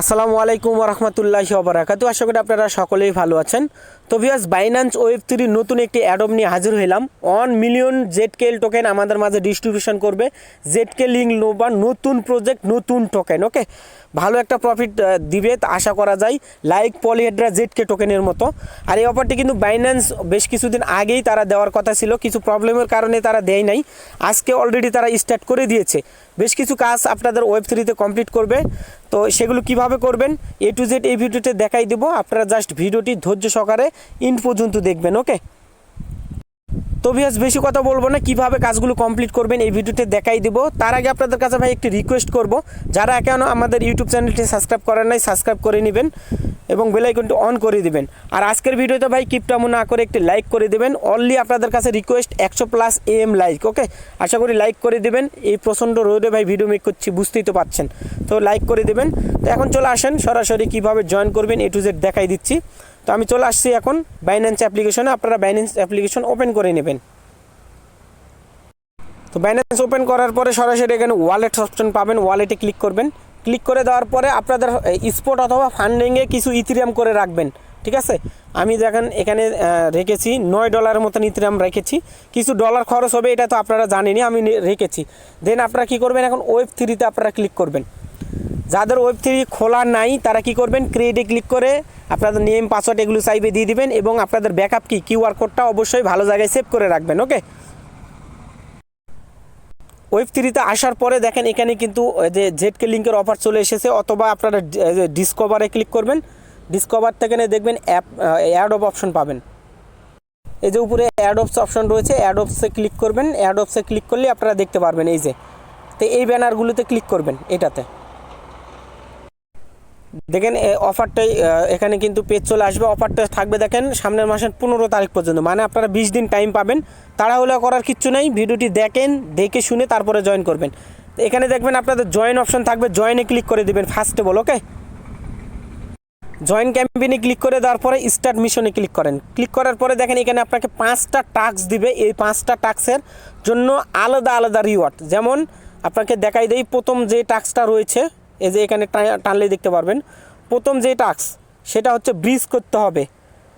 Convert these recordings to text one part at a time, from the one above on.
আসসালামু আলাইকুম রহমতুল্লাহি ওবরাকাতু আশা করি আপনারা সকলেই ভালো আছেন। তো ভিয়াস বাইন্যান্স ওয়েব থ্রির নতুন একটি অ্যাডম নিয়ে হাজির হইলাম। One million Z KL token আমাদের মাঝে ডিস্ট্রিবিউশন করবে। জেড কে লিঙ্ক নোবা নতুন প্রজেক্ট নতুন টোকেন ওকে ভালো একটা প্রফিট দিবে আশা করা যায়। লাইক পলিহেড্রা জেড কে টোকেনের মতো। আর এই অফারটি কিন্তু বাইন্যান্স বেশ কিছুদিন আগেই তারা দেওয়ার কথা ছিল। কিছু প্রবলেমের কারণে তারা দেয় নাই। আজকে অলরেডি তারা স্টার্ট করে দিয়েছে। বেশ কিছু কাজ আপনাদের ওয়েব থ্রিতে কমপ্লিট করবে। তো সেগুলো কীভাবে করবেন? এ টু জেড এই ভিডিওতে দেখাই দেবো। আপনারা জাস্ট ভিডিওটি ধৈর্য সহকারে ইন পর্যন্ত দেখবেন ওকে তো ভিয়াস বেশি কথা বলব না, কীভাবে কাজগুলো কমপ্লিট করবেন এই ভিডিওতে দেখাই দিব। তার আগে আপনাদের কাছে ভাই একটি রিকোয়েস্ট করব, যারা এখনও আমাদের ইউটিউব চ্যানেলটি সাবস্ক্রাইব করেন নাই সাবস্ক্রাইব করে নেবেন এবং বেলাইকনটি অন করে দিবেন। আর আজকের ভিডিওতে ভাই কিপটামো না করে একটি লাইক করে দিবেন অনলি আপনাদের কাছে রিকোয়েস্ট একশো প্লাস এম লাইক ওকে আশা করি লাইক করে দিবেন, এই প্রচণ্ড রোদে ভাই ভিডিও মেক করছি, বুঝতেই তো পাচ্ছেন। তো লাইক করে দিবেন। তো এখন চলে আসেন, সরাসরি কীভাবে জয়েন করবেন এ টু জেড দেখাই দিচ্ছি। তো আমি চলে আসছি এখন বাইন্যান্স অ্যাপ্লিকেশনে আপনারা বাইন্যান্স অ্যাপ্লিকেশন ওপেন করে নেবেন। তো বাইন্যান্স ওপেন করার পরে সরাসরি এখানে ওয়ালেট অপশন পাবেন। ওয়ালেটে ক্লিক করবেন। ক্লিক করে দেওয়ার পরে আপনাদের স্পট অথবা ফান্ডিংয়ে কিছু ইথিরিয়াম করে রাখবেন। ঠিক আছে? আমি দেখেন এখানে রেখেছি। নয় ডলারের মতন ইথিরিয়াম রেখেছি। কিছু ডলার খরচ হবে, এটা তো আপনারা জানেনই, আমি রেখেছি। দেন আপনারা কী করবেন? এখন ওয়েব থ্রিতে আপনারা ক্লিক করবেন। যাদের ওয়েব থ্রি খোলা নাই, তারা কি করবেন? ক্রিয়েটে ক্লিক করে আপনাদের নেম পাসওয়ার্ড এগুলো চাইবে দিয়ে দিবেন এবং আপনাদের ব্যাকআপ কি কিউআর কোডটা অবশ্যই ভালো জায়গায় সেভ করে রাখবেন ওকে ওয়েব থ্রিতে আসার পরে দেখেন এখানে কিন্তু যে জেডকে লিঙ্কের অফার চলে এসেছে অথবা আপনারা ডিসকভারে ক্লিক করবেন। ডিসকভার থেকে দেখবেন অ্যাপ অ্যাড অফ অপশন পাবেন। এই যে উপরে অ্যাড অপশন রয়েছে অ্যাড ক্লিক করবেন। অ্যাড ক্লিক করলে আপনারা দেখতে পারবেন, এই যে। তো এই ব্যানারগুলোতে ক্লিক করবেন, এটাতে। দেখেন অফারটাই এখানে কিন্তু পেজ চলে আসবে। অফারটা থাকবে দেখেন, সামনের মাসের পনেরো তারিখ পর্যন্ত। মানে আপনারা বিশ দিন টাইম পাবেন। তাড়াহুড়া করার কিচ্ছু নেই। ভিডিওটি দেখেন, দেখে শুনে তারপরে জয়েন করবেন। এখানে দেখবেন আপনাদের জয়েন অপশন থাকবে। জয়েনে ক্লিক করে দিবেন ফার্স্টে বল ওকে জয়েন ক্যাম্পেইনে ক্লিক করে দেওয়ার পরে স্টার্ট মিশনে ক্লিক করেন। ক্লিক করার পরে দেখেন, এখানে আপনাকে পাঁচটা টাস্ক দিবে। এই পাঁচটা টাস্কের জন্য আলাদা আলাদা রিওয়ার্ড যেমন, আপনাকে দেখাই দেই, প্রথম যে টাস্কটা রয়েছে এই যে এখানে টানলে দেখতে পারবেন। প্রথম যে টাস্ক, সেটা হচ্ছে ব্রিজ করতে হবে।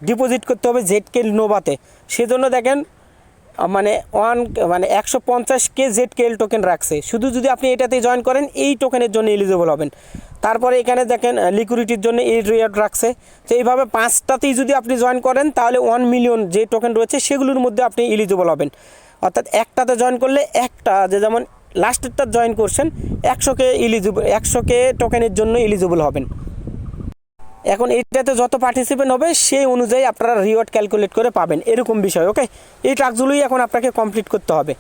ডিপোজিট করতে হবে জেড জেডকে নোভাতে সেজন্য দেখেন মানে ওয়ান মানে একশো পঞ্চাশ কে জেড কেএল টোকেন রাখছে। শুধু যদি আপনি এটাতে জয়েন করেন, এই টোকেনের জন্য এলিজিবল হবেন। তারপরে এখানে দেখেন লিকুইডিটির জন্য এই রিয়ার্ড রাখছে। তো এইভাবে পাঁচটাতেই যদি আপনি জয়েন করেন, তাহলে ওয়ান মিলিয়ন যে টোকেন রয়েছে, সেগুলোর মধ্যে আপনি এলিজিবল হবেন। অর্থাৎ একটাতে জয়েন করলে একটা, যে যেমন লাস্টেরটা জয়েন করছেন, একশোকে একশো একশোকে টোকেনের জন্য ইলিজিবল হবেন। এখন এইটাতে যত পার্টিসিপেন্ট হবে, সেই অনুযায়ী আপনারা রিওয়ার্ড ক্যালকুলেট করে পাবেন। এরকম বিষয় ওকে এই টাস্কগুলোই এখন আপনাকে কমপ্লিট করতে হবে।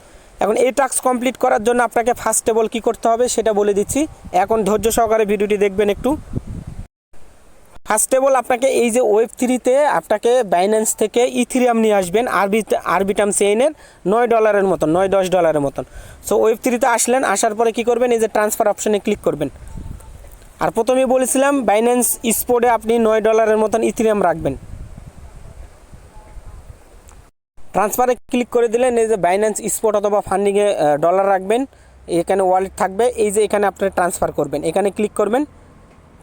এখন এই টাস্ক কমপ্লিট করার জন্য আপনাকে ফার্স্ট টেবল কী করতে হবে, সেটা বলে দিচ্ছি। এখন ধৈর্য সহকারে ভিডিওটি দেখবেন একটু। ফার্স্ট টেবল আপনাকে এই যে ওয়েব থ্রিতে আপনাকে বাইন্যান্স থেকে ইথিরিয়াম নিয়ে আসবেন আরবি আরবিটাম চেইনের নয় ডলারের মতন, নয় দশ ডলারের মতন। সো ওয়েব থ্রিতে আসলেন, আসার পরে কী করবেন? এই যে ট্রান্সফার অপশনে ক্লিক করবেন। আর প্রথমে বলেছিলাম বাইন্যান্স স্পোর্টে আপনি নয় ডলারের মতন ইথিরিয়াম রাখবেন। ট্রান্সফারে ক্লিক করে দিলেন, এই যে বাইন্যান্স স্পোর্ট অথবা ফান্ডিংয়ে ডলার রাখবেন। এখানে ওয়ালেট থাকবে, এই যে এখানে আপনি ট্রান্সফার করবেন। এখানে ক্লিক করবেন।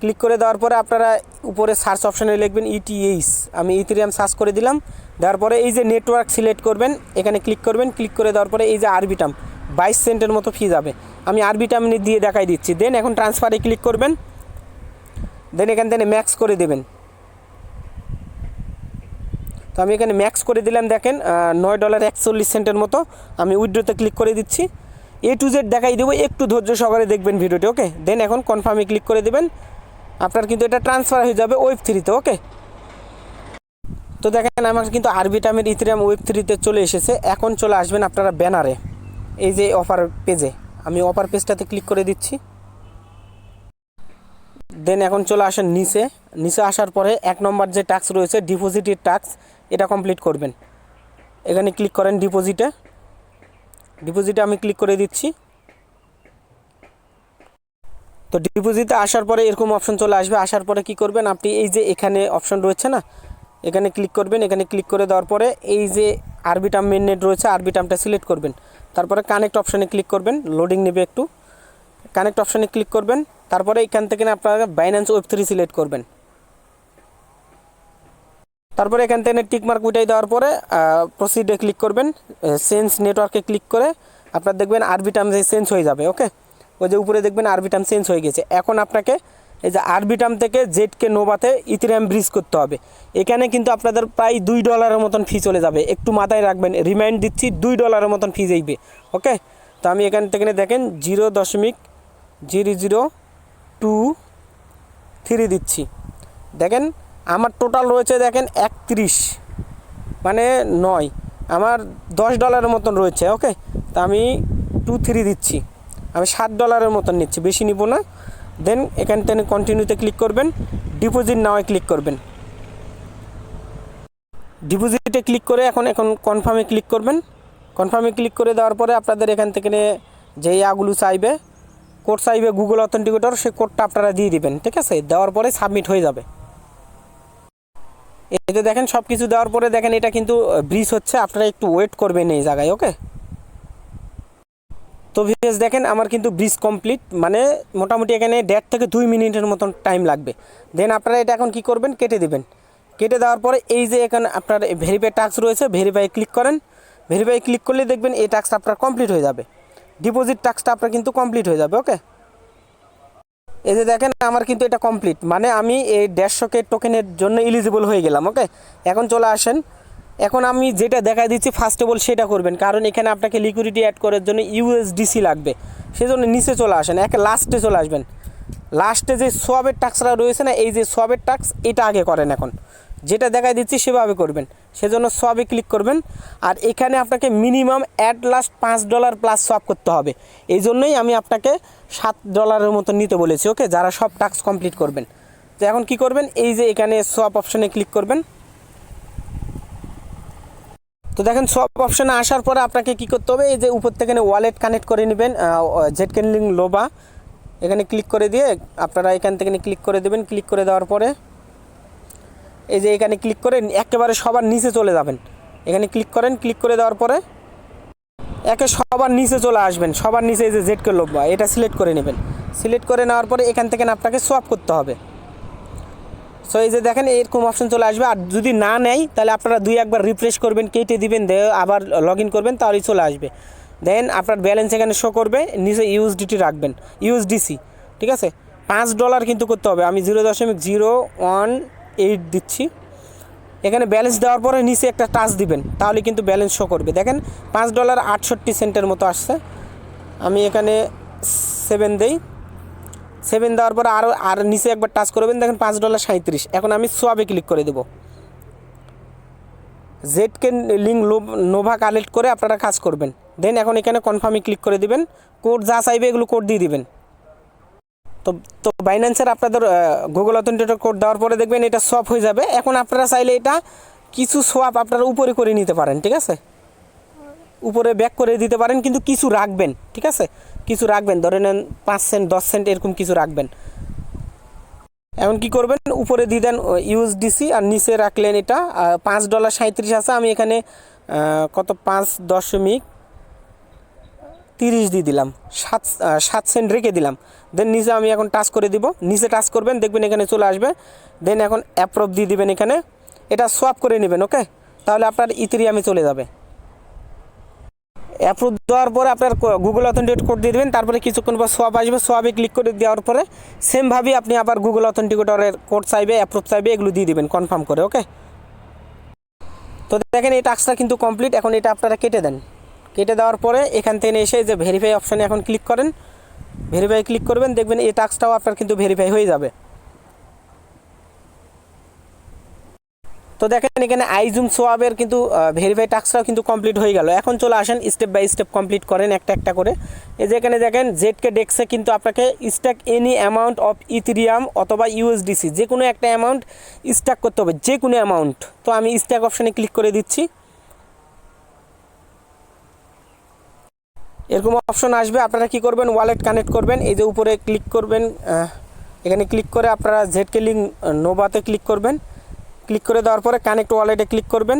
ক্লিক করে দেওয়ার পরে আপনারা উপরে সার্চ অপশানে লিখবেন ইটিএইস আমি ইথিরিয়াম সার্চ করে দিলাম। দেওয়ার পরে এই যে নেটওয়ার্ক সিলেক্ট করবেন, এখানে ক্লিক করবেন। ক্লিক করে দেওয়ার পরে এই যে আরবিটাম বাইশ সেন্টের মতো ফি যাবে। আমি আরবিটাম দিয়ে দেখাই দিচ্ছি। দেন এখন ট্রান্সফারে ক্লিক করবেন। দেন এখান থেকে ম্যাক্স করে দেবেন। তো আমি এখানে ম্যাক্স করে দিলাম, দেখেন নয় ডলার একচল্লিশ সেন্টের মতো। আমি উইড্রোতে ক্লিক করে দিচ্ছি। এ টু জেড দেখাই দেবো। একটু ধৈর্য সহকারে দেখবেন ভিডিওটি ওকে দেন এখন কনফার্মে ক্লিক করে দেবেন। আপনার কিন্তু এটা ট্রান্সফার হয়ে যাবে ওয়েব থ্রিতে ওকে তো দেখেন, আমার কিন্তু আরবিটামের ইথিরাম ওয়েব থ্রিতে চলে এসেছে। এখন চলে আসবেন আপনারা ব্যানারে এই যে অফার পেজে আমি অফার পেজটাতে ক্লিক করে দিচ্ছি। দেন এখন চলে আসেন নিচে। নিচে আসার পরে এক নম্বর যে টাস্ক রয়েছে ডিপোজিটের টাস্ক এটা কমপ্লিট করবেন। এখানে ক্লিক করেন ডিপোজিটে ডিপোজিটে আমি ক্লিক করে দিচ্ছি। তো ডিপোজিটে আসার পরে এরকম অপশন চলে আসবে। আসার পরে কি করবেন? আপনি এই যে এখানে অপশন রয়েছে না, এখানে ক্লিক করবেন। এখানে ক্লিক করে দেওয়ার পরে এই যে আরবি আরবিটাম মেন নেট রয়েছে আরবি আরবিটামটা সিলেক্ট করবেন। তারপরে কানেক্ট অপশনে ক্লিক করবেন। লোডিং নেবে একটু। কানেক্ট অপশানে ক্লিক করবেন। তারপরে এখান থেকে আপনারা বাইন্যান্স ওয়েব থ্রি সিলেক্ট করবেন। তারপরে এখান থেকে টিকমার্ক উঠাই দেওয়ার পরে প্রসিডে ক্লিক করবেন। সেন্স নেটওয়ার্কে ক্লিক করে আপনার দেখবেন আরবি টার্ম চেঞ্জ হয়ে যাবে ওকে ওই যে উপরে দেখবেন আরবিটাম চেঞ্জ হয়ে গেছে। এখন আপনাকে এই যে আরবি টার্ম থেকে জেডকে নোভাতে ইথিরিয়াম ব্রিজ করতে হবে। এখানে কিন্তু আপনাদের প্রায় দুই ডলারের মতন ফি চলে যাবে। একটু মাথায় রাখবেন রিমাইন্ড দিচ্ছি, দুই ডলারের মতন ফি যাইবে ওকে তো আমি এখান থেকে দেখেন জিরো দশমিক জিরো জিরো টু থ্রি দিচ্ছি। দেখেন, আমার টোটাল রয়েছে দেখেন একত্রিশ মানে নয়, আমার দশ ডলারের মতন রয়েছে ওকে তা আমি টু থ্রি দিচ্ছি। আমি সাত ডলারের মতন নিচ্ছি, বেশি নিব না। দেন এখান থেকে কন্টিনিউতে ক্লিক করবেন ডিপোজিট নাওয়ে ক্লিক করবেন। ডিপোজিটে ক্লিক করে এখন এখন কনফার্মে ক্লিক করবেন। কনফার্মে ক্লিক করে দেওয়ার পরে আপনাদের এখান থেকে যে ইয়াগুলো চাইবে কোড চাইবে গুগল অথেন্টিকেটর সেই কোডটা আপনারা দিয়ে দিবেন, ঠিক আছে? দেওয়ার পরে সাবমিট হয়ে যাবে। এতে দেখেন সব কিছু দেওয়ার পরে দেখেন, এটা কিন্তু ব্রিজ হচ্ছে। আপনারা একটু ওয়েট করবেন এই জায়গায় ওকে তো ভিএস দেখেন, আমার কিন্তু ব্রিজ কমপ্লিট মানে মোটামুটি এখানে দেড় থেকে দুই মিনিটের মতন টাইম লাগবে। দেন আপনারা এটা এখন কি করবেন? কেটে দেবেন। কেটে দেওয়ার পরে এই যে এখানে আপনার ভেরিফাই টাস্ক রয়েছে ভেরিফাই ক্লিক করেন। ভেরিফাই ক্লিক করলে দেখবেন এই টাস্কটা আপনার কমপ্লিট হয়ে যাবে। ডিপোজিট টাস্কটা আপনার কিন্তু কমপ্লিট হয়ে যাবে ওকে এই যে দেখেন, আমার কিন্তু এটা কমপ্লিট মানে আমি এই দেড়শো কে টোকেনের জন্য এলিজিবল হয়ে গেলাম ওকে এখন চলে আসেন। এখন আমি যেটা দেখা দিচ্ছি ফার্স্ট অফ অল সেটা করবেন। কারণ এখানে আপনাকে লিকুইডিটি অ্যাড করার জন্য ইউএসডিসি লাগবে। সেজন্য নিচে চলে আসেন, একে লাস্টে চলে আসবেন। লাস্টে যে সবের টাক্সটা রয়েছে না, এই যে সোয়াবের টাক্স এটা আগে করেন এখন। যেটা দেখাই দিচ্ছি, সেভাবে করবেন। সেজন্য সবে ক্লিক করবেন। আর এখানে আপনাকে মিনিমাম অ্যাট লাস্ট পাঁচ ডলার প্লাস সব করতে হবে। এই জন্যই আমি আপনাকে সাত ডলারের মতো নিতে বলেছি ওকে যারা সব টাস্ক কমপ্লিট করবেন। তো এখন কি করবেন? এই যে এখানে সব অপশানে ক্লিক করবেন। তো দেখেন, সব অপশানে আসার পরে আপনাকে কি করতে হবে? এই যে উপর থেকে ওয়ালেট কানেক্ট করে নেবেন জেট ক্যানলিং লোবা এখানে ক্লিক করে দিয়ে আপনারা এখান থেকে ক্লিক করে দেবেন। ক্লিক করে দেওয়ার পরে এই যে এখানে ক্লিক করে একেবারে সবার নিচে চলে যাবেন। এখানে ক্লিক করেন ক্লিক করে দেওয়ার পরে একে সবার নিচে চলে আসবেন। সবার নিচে এই যে জেডকে লোবা এটা সিলেক্ট করে নেবেন। সিলেক্ট করে নেওয়ার পরে এখান থেকে আপনাকে সোয়াপ করতে হবে। সো এই যে দেখেন, এরকম অপশন চলে আসবে। আর যদি না নেয়, তাহলে আপনারা দুই একবার রিফ্রেশ করবেন, কেটে দিবেন আবার লগ ইন করবেন, তাহলেই চলে আসবে। দেন আপনার ব্যালেন্স এখানে শো করবে, নিচে ইউএসডিটি রাখবেন ইউএসডিসি ঠিক আছে? পাঁচ ডলার কিন্তু করতে হবে। আমি জিরো দশমিক জিরো ওয়ান এইট দিচ্ছি। এখানে ব্যালেন্স দেওয়ার পরে নিচে একটা টাচ দিবেন, তাহলে কিন্তু ব্যালেন্স শো করবে। দেখেন, পাঁচ ডলার আটষট্টি সেন্টের মতো আসছে। আমি এখানে সেভেন দেই। সেভেন দেওয়ার পরে আরও আর নিচে একবার টাচ করবেন, দেখেন পাঁচ ডলার সাঁত্রিশ এখন আমি সোয়াবে ক্লিক করে দেবো। জেডকে লিঙ্ক নোভা কালেক্ট করে আপনারা কাজ করবেন। দেন এখন এখানে কনফার্মে ক্লিক করে দিবেন। কোড যা চাইবে এগুলো কোড দিয়ে দিবেন। তো তো বাইন্যান্সের আপনাদের গুগল অথেন্টিকেটর কোড দেওয়ার পরে দেখবেন এটা সোয়াপ হয়ে যাবে। এখন আপনারা চাইলে এটা কিছু সোয়াপ আপনারা উপরে করে নিতে পারেন, ঠিক আছে? উপরে ব্যাক করে দিতে পারেন, কিন্তু কিছু রাখবেন, ঠিক আছে? কিছু রাখবেন, ধরে নেন পাঁচ সেন্ট দশ সেন্ট এরকম কিছু রাখবেন। এমন কি করবেন? উপরে দিয়ে দেন ইউএসডিসি আর নিচে রাখলেন এটা পাঁচ ডলার সাঁত্রিশ আছে, আমি এখানে কত? পাঁচ দশমিক তিরিশ দিয়ে দিলাম, সাত সাত সেন্ট রেখে দিলাম। দেন নিচে আমি এখন টাচ করে দিব, নিচে টাচ করবেন, দেখবেন এখানে চলে আসবে। দেন এখন অ্যাপ্রুভ দিয়ে দিবেন এখানে, এটা সোয়াপ করে নেবেন ওকে তাহলে আপনার ইথেরিয়ামে চলে যাবে। অ্যাপ্রুভ দেওয়ার পরে আপনার গুগল অথেন্টিকেট কোড দিয়ে দেবেন, তারপরে কিছুক্ষণ পর সোয়াপ আসবে সোয়াবে ক্লিক করে দেওয়ার পরে সেমভাবেই আপনি আবার গুগল অথেন্টিকেটরের কোড চাইবে অ্যাপ্রুভ চাইবে, এগুলো দিয়ে দেবেন কনফার্ম করে ওকে তো দেখেন এই টাস্কটা কিন্তু কমপ্লিট এখন এটা আপনারা কেটে দেন। কেটে দেওয়ার পরে এখান থেকে এসে যে ভেরিফাই অপশানে এখন ক্লিক করেন। ভেরিফাই ক্লিক করবেন, দেখবেন এই টাস্কটাও আপনার কিন্তু ভেরিফাই হয়ে যাবে। তো দেখেন এখানে আইজুম সোয়াবের কিন্তু ভেরিফাই টাস্কটাও কিন্তু কমপ্লিট হয়ে গেল। এখন চলে আসেন স্টেপ বাই স্টেপ কমপ্লিট করেন একটা একটা করে। এই যে এখানে দেখেন জেডকে ডেক্সে কিন্তু আপনাকে stack any amount of Ethereum অথবা ইউএসডিসি যে কোনো একটা অ্যামাউন্ট স্ট্যাক করতে হবে যে কোনো অ্যামাউন্ট তো আমি স্ট্যাক অপশানে ক্লিক করে দিচ্ছি। এরকম অপশন আসবে, আপনারা কি করবেন? ওয়ালেট কানেক্ট করবেন, এই যে উপরে ক্লিক করবেন এখানে ক্লিক করে আপনারা জেডকে লিঙ্ক নোভাতে ক্লিক করবেন। ক্লিক করে দেওয়ার পরে কানেক্ট ওয়ালেটে ক্লিক করবেন।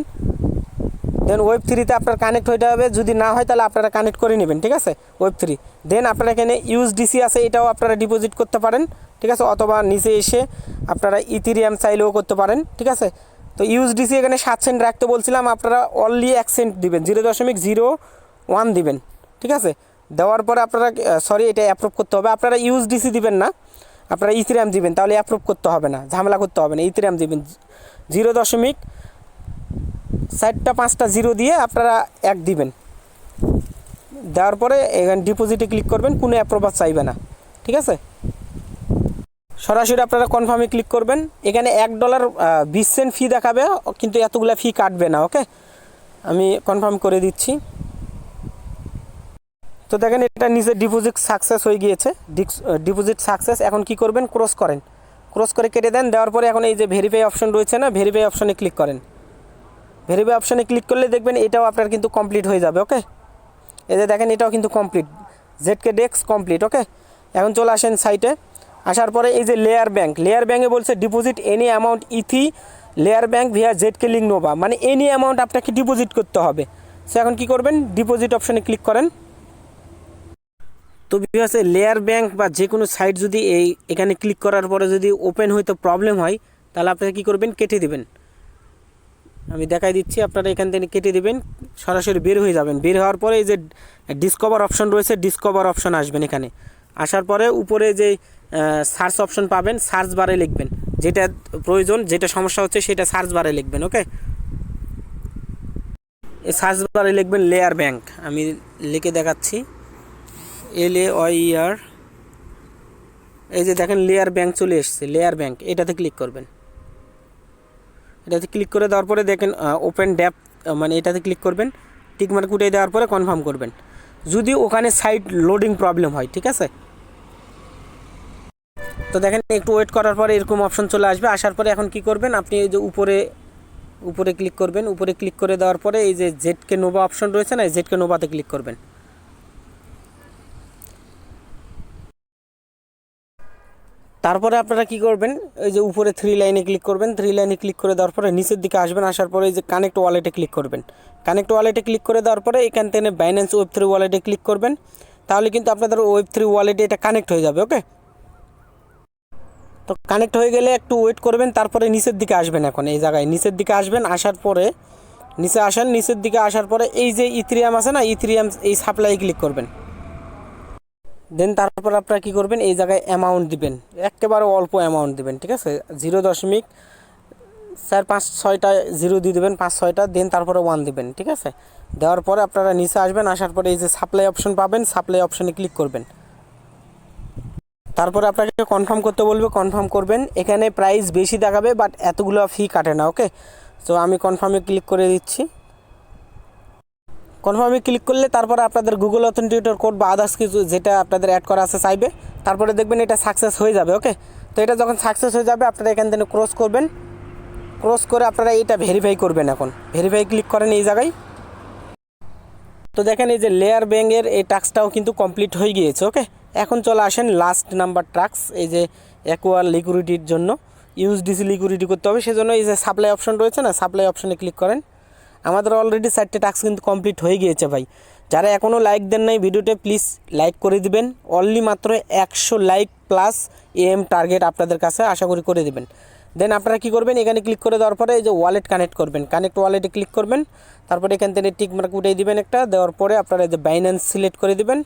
দেন ওয়েব থ্রিতে আপনার কানেক্ট হইতে হবে যদি না হয় তাহলে আপনারা কানেক্ট করে নেবেন, ঠিক আছে? ওয়েব থ্রি দেন আপনারা এখানে ইউএসডিসি আছে, এটাও আপনারা ডিপোজিট করতে পারেন, ঠিক আছে? অথবা নিচে এসে আপনারা ইথিরিয়াম চাইলেও করতে পারেন, ঠিক আছে? তো ইউএসডিসি এখানে সাত সেন্ট রাখতে বলছিলাম, আপনারা অনলি এক সেন্ট দিবেন জিরো দশমিক জিরো ওয়ান দিবেন, ঠিক আছে? দেওয়ার পরে আপনারা সরি এটা অ্যাপ্রুভ করতে হবে। আপনারা ইউএসডিসি দিবেন না, আপনারা ইথিরিয়াম দিবেন, তাহলে অ্যাপ্রুভ করতে হবে না, ঝামেলা করতে হবে না ইথিরিয়াম দিবেন। জিরো দশমিক, চারটা পাঁচটা জিরো দিয়ে আপনারা এক দিবেন। দেওয়ার পরে এখানে ডিপোজিটে ক্লিক করবেন, কোনো অ্যাপ্রোভার চাইবে না। ঠিক আছে? সরাসরি আপনারা কনফার্মে ক্লিক করবেন। এখানে এক ডলার বিশ সেন্ট ফি দেখাবে, কিন্তু এতগুলা ফি কাটবে না ওকে আমি কনফার্ম করে দিচ্ছি। তো দেখেন এটা নিজের ডিপোজিট সাকসেস হয়ে গিয়েছে। ডিপোজিট সাকসেস এখন কি করবেন? ক্রস করেন। ক্রস করে কেটে দেন, দেওয়ার পরে এখন এই যে ভেরিফাই অপশন রয়েছে না ভেরিফাই অপশনে ক্লিক করেন। ভেরিফাই অপশনে ক্লিক করলে দেখবেন এটাও আপনার কিন্তু কমপ্লিট হয়ে যাবে ওকে এই যে দেখেন এটাও কিন্তু কমপ্লিট জেডকে ডেক্স কমপ্লিট ওকে এখন চলে আসেন সাইটে আসার পরে এই যে লেয়ার ব্যাংক লেয়ার ব্যাঙ্কে বলছে deposit any amount eth layer bank via ZK link nova মানে এনি অ্যামাউন্ট আপনাকে ডিপোজিট করতে হবে। সো এখন কি করবেন? ডিপোজিট অপশনে ক্লিক করেন। তো বিভাসে লেয়ার ব্যাংক বা যে কোনো সাইট যদি এই, এখানে ক্লিক করার পরে যদি ওপেন হইতে প্রবলেম হয়, তাহলে আপনারা কী করবেন? কেটে দিবেন। আমি দেখাই দিচ্ছি, আপনারা এখান থেকে কেটে দিবেন, সরাসরি বের হয়ে যাবেন। বের হওয়ার পরে এই যে ডিসকভার অপশন রয়েছে ডিসকভার অপশন আসবেন এখানে। আসার পরে উপরে যে সার্চ অপশন পাবেন সার্চ বারে লিখবেন। যেটা প্রয়োজন, যেটা সমস্যা হচ্ছে সেটা সার্চ বারে লিখবেন ওকে এই সার্চ বারে লিখবেন লেয়ার ব্যাংক আমি লিখে দেখাচ্ছি। এল এ আর এই যে দেখেন লেয়ার ব্যাংক চলে এসছে লেয়ার ব্যাংক এটাতে ক্লিক করবেন। এটাতে ক্লিক করে দেওয়ার পরে দেখেন ওপেন ড্যাপ মানে এটাতে ক্লিক করবেন। টিকমার্ক উঠে দেওয়ার পরে কনফার্ম করবেন। যদি ওখানে সাইট লোডিং প্রবলেম হয়, ঠিক আছে? তো দেখেন, একটু ওয়েট করার পরে এরকম অপশন চলে আসবে। আসার পরে এখন কি করবেন, আপনি এই যে উপরে উপরে ক্লিক করবেন। উপরে ক্লিক করে দেওয়ার পরে এই যে জেডকে নোভা অপশন রয়েছে না জেডকে নোভাতে ক্লিক করবেন। তারপরে আপনারা কি করবেন? এই যে উপরে থ্রি লাইনে ক্লিক করবেন। থ্রি লাইনে ক্লিক করে দেওয়ার পরে নিচের দিকে আসবেন, আসার পরে এই যে কানেক্ট ওয়ালেটে ক্লিক করবেন। কানেক্ট ওয়ালেটে ক্লিক করে দেওয়ার পরে এখান থেকে বাইন্যান্স ওয়েব থ্রি ওয়ালেটে ক্লিক করবেন। তাহলে কিন্তু আপনাদের ওয়েব থ্রি ওয়ালেটে এটা কানেক্ট হয়ে যাবে ওকে তো কানেক্ট হয়ে গেলে একটু ওয়েট করবেন, তারপরে নিচের দিকে আসবেন এখন এই জায়গায়। নিচের দিকে আসবেন, আসার পরে নিচে আসেন, নিচের দিকে আসার পরে এই যে ইথ্রিয়াম আছে না ইথ্রিয়াম এই সাপ্লাই ক্লিক করবেন। দেন তারপর আপনারা কী করবেন? এই জায়গায় অ্যামাউন্ট দিবেন। একেবারে অল্প অ্যামাউন্ট দিবেন, ঠিক আছে? জিরো দশমিক চার পাঁচ ছয়টা জিরো দিয়ে দেবেন, পাঁচ ছয়টা দেন তারপরে ওয়ান দিবেন, ঠিক আছে? দেওয়ার পরে আপনারা নিচে আসবেন, আসার পরে এই যে সাপ্লাই অপশন পাবেন সাপ্লাই অপশনে ক্লিক করবেন। তারপরে আপনাকে কনফার্ম করতে বলবে কনফার্ম করবেন, এখানে প্রাইস বেশি দেখাবে বাট এতগুলো ফি কাটে না ওকে তো আমি কনফার্মে ক্লিক করে দিচ্ছি। কনফার্মে ক্লিক করলে তারপরে আপনাদের গুগল অথেন্টিকেটর কোড বা আদার্স কিছু যেটা আপনাদের অ্যাড করা আছে চাইবে, তারপরে দেখবেন এটা সাকসেস হয়ে যাবে ওকে তো এটা যখন সাকসেস হয়ে যাবে, আপনারা এখান থেকে ক্রস করবেন। ক্রস করে আপনারা এটা ভেরিফাই করবেন এখন। ভেরিফাই ক্লিক করেন এই জায়গায়। তো দেখেন এই যে লেয়ার ব্যাঙ্গের এই টাস্কটাও কিন্তু কমপ্লিট হয়ে গিয়েছে ওকে এখন চলে আসেন লাস্ট নাম্বার টাস্ক এই যে অ্যাকোয়ার লিকুইডিটির জন্য। ইউএসডিসি লিকুইডিটি করতে হবে, সেজন্য এই যে সাপ্লাই অপশন রয়েছে না সাপ্লাই অপশনে ক্লিক করেন। আমাদের অলরেডি চারটে টাস্ক কিন্তু কমপ্লিট হয়ে গিয়েছে ভাই। যারা এখনও লাইক দেন নাই ভিডিওতে প্লিজ লাইক করে দিবেন। অনলি মাত্র একশো লাইক প্লাস এম টার্গেট আপনাদের কাছে আশা করি করে দিবেন। দেন আপনারা কী করবেন? এখানে ক্লিক করে দেওয়ার পরে এই যে ওয়ালেট কানেক্ট করবেন। কানেক্ট ওয়ালেটে ক্লিক করবেন। তারপরে এখান থেকে টিক মার্ক উঠিয়ে দিবেন একটা। দেওয়ার পরে আপনারা এই যে বাইন্যান্স সিলেক্ট করে দিবেন।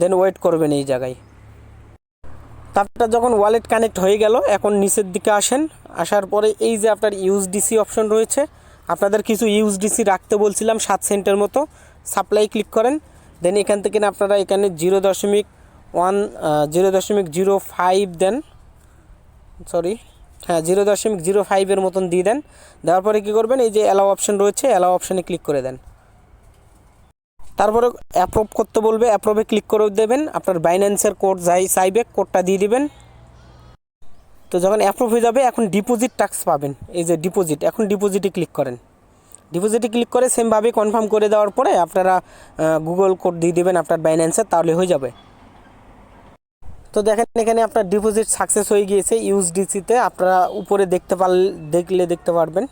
দেন ওয়েট করবেন এই জায়গায়। তারপরে যখন ওয়ালেট কানেক্ট হয়ে গেল, এখন নিচের দিকে আসেন। আসার পরে এই যে আপনার ইউএসডিসি অপশন রয়েছে আপনাদের কিছু ইউএসডিসি রাখতে বলছিলাম সাত সেন্টের মতো। সাপ্লাই ক্লিক করেন দেন এখান থেকে আপনারা এখানে জিরো দশমিক ওয়ান জিরো দশমিক জিরো ফাইভ দেন। সরি হ্যাঁ জিরো দশমিক জিরো ফাইভের মতন দিয়ে দেন। দেওয়ার পরে কী করবেন, এই যে অ্যালাও অপশন রয়েছে অ্যালাও অপশানে ক্লিক করে দেন। তারপরে অ্যাপ্রুভ করতে বলবে অ্যাপ্রুভে ক্লিক করে দেবেন, আপনার বাইন্যান্সের কোড যাই, চাইবে কোডটা দিয়ে দিবেন। তো যখন অ্যাপ্রুভ হয়ে যাবে, এখন ডিপোজিট ট্যাক্স পাবেন। এই যে ডিপোজিট এখন ডিপোজিটে ক্লিক করেন। ডিপোজিটে ক্লিক করে সেমভাবে কনফার্ম করে দেওয়ার পরে আপনারা গুগল কোড দিয়ে দেবেন, আপনার বাইন্যান্সের তাহলে হয়ে যাবে। তো দেখেন এখানে আপনার ডিপোজিট সাকসেস হয়ে গিয়েছে ইউএসডিসিতে আপনারা উপরে দেখতে পারলে দেখলে দেখতে পারবেন।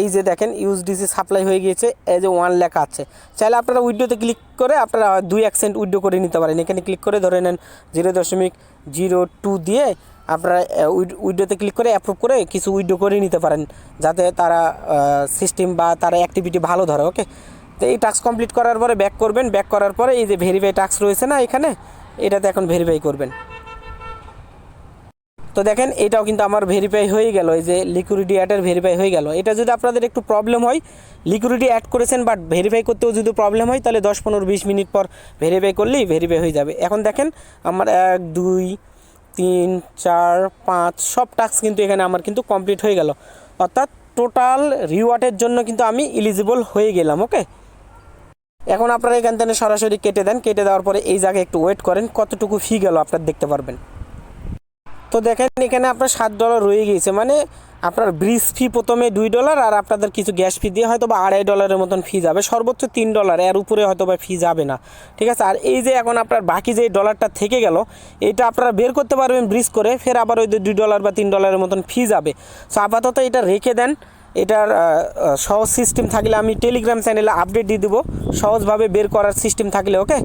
এই যে দেখেন ইউএসডিসি সাপ্লাই হয়ে গিয়েছে, এই যে ওয়ান লেখা আছে। চাইলে আপনারা উইডোতে ক্লিক করে আপনারা দুই অ্যাকসেন্ট উইডো করে নিতে পারেন। এখানে ক্লিক করে ধরে নেন জিরো দশমিক জিরো টু দিয়ে আপনারা উইডোতে ক্লিক করে অ্যাপ্রুভ করে কিছু উইডো করে নিতে পারেন, যাতে তারা সিস্টেম বা তারা অ্যাক্টিভিটি ভালো ধরে ওকে তো এই টাস্ক কমপ্লিট করার পরে ব্যাক করবেন ব্যাক করার পরে এই যে ভেরিফাই টাস্ক রয়েছে না এখানে, এটাতে এখন ভেরিফাই করবেন। তো দেখেন, এটাও কিন্তু আমার ভেরিফাই হয়ে গেল, এই যে লিকুইডিটি অ্যাডের ভেরিফাই হয়ে গেল। এটা যদি আপনাদের একটু প্রবলেম হয় লিকুইডিটি অ্যাড করেছেন বাট ভেরিফাই করতেও যদি প্রবলেম হয়, তাহলে দশ, পনেরো, বিশ মিনিট পর ভেরিফাই করলেই ভেরিফাই হয়ে যাবে। এখন দেখেন, আমার এক, দুই তিন, চার, পাঁচ, সব টাস্ক কিন্তু এখানে আমার কিন্তু কমপ্লিট হয়ে গেল। অর্থাৎ টোটাল রিওয়ার্ডের জন্য কিন্তু আমি এলিজিবল হয়ে গেলাম ওকে এখন আপনারা এখান থেকে সরাসরি কেটে দেন। কেটে দেওয়ার পরে এই জায়গায় একটু ওয়েট করেন, কতটুকু ফি গেল আপনার দেখতে পারবেন। তো দেখেন এখানে আপনার সাত ডলার রয়ে গিয়েছে। মানে আপনার ব্রিজ ফি প্রথমে দুই ডলার আর আপনাদের কিছু গ্যাস ফি দিয়ে হয়তো বা আড়াই ডলারের মতন ফি যাবে। সর্বোচ্চ তিন ডলার এর উপরে হয়তো বা ফি যাবে না। ঠিক আছে? আর এই যে এখন আপনার বাকি যে ডলারটা থেকে গেল, এটা আপনারা বের করতে পারবেন ব্রিজ করে, ফের আবার ওই দুই ডলার বা তিন ডলারের মতন ফি যাবে। সো আপাতত এটা রেখে দেন। এটার সহজ সিস্টেম থাকলে আমি টেলিগ্রাম চ্যানেলে আপডেট দিয়ে দেবো। সহজভাবে বের করার সিস্টেম থাকলে ওকে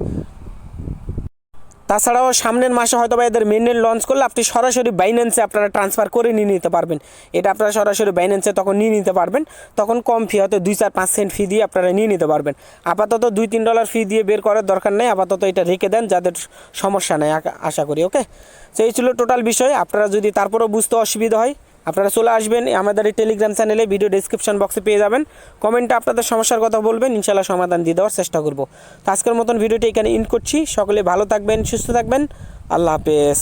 তাছাড়াও সামনের মাসে হয়তো বা এদের মেননেট লঞ্চ করলে আপনি সরাসরি বাইন্যান্সে আপনারা ট্রান্সফার করে নিয়ে নিতে পারবেন। এটা আপনারা সরাসরি বাইন্যান্সে তখন নিয়ে নিতে পারবেন। তখন কম ফি হয়তো দুই, চার, পাঁচ সেন্ট ফি দিয়ে আপনারা নিয়ে নিতে পারবেন। আপাতত দুই, তিন ডলার ফি দিয়ে বের করার দরকার নেই। আপাতত এটা রেখে দেন, যাদের সমস্যা নেই আশা করি ওকে তো এই ছিল টোটাল বিষয়। আপনারা যদি তারপরেও বুঝতে অসুবিধা হয় আপনারা চলে আসবেন আমাদের এই টেলিগ্রাম চ্যানেলে ভিডিও ডিসক্রিপশন বক্সে পেয়ে যাবেন। কমেন্টে আপনাদের সমস্যার কথা বলবেন ইনশাল্লাহ সমাধান দিয়ে দেওয়ার চেষ্টা করব। তো আজকের মতন ভিডিওটি এখানে ইন করছি। সকলে ভালো থাকবেন, সুস্থ থাকবেন। আল্লাহ হাফেজ।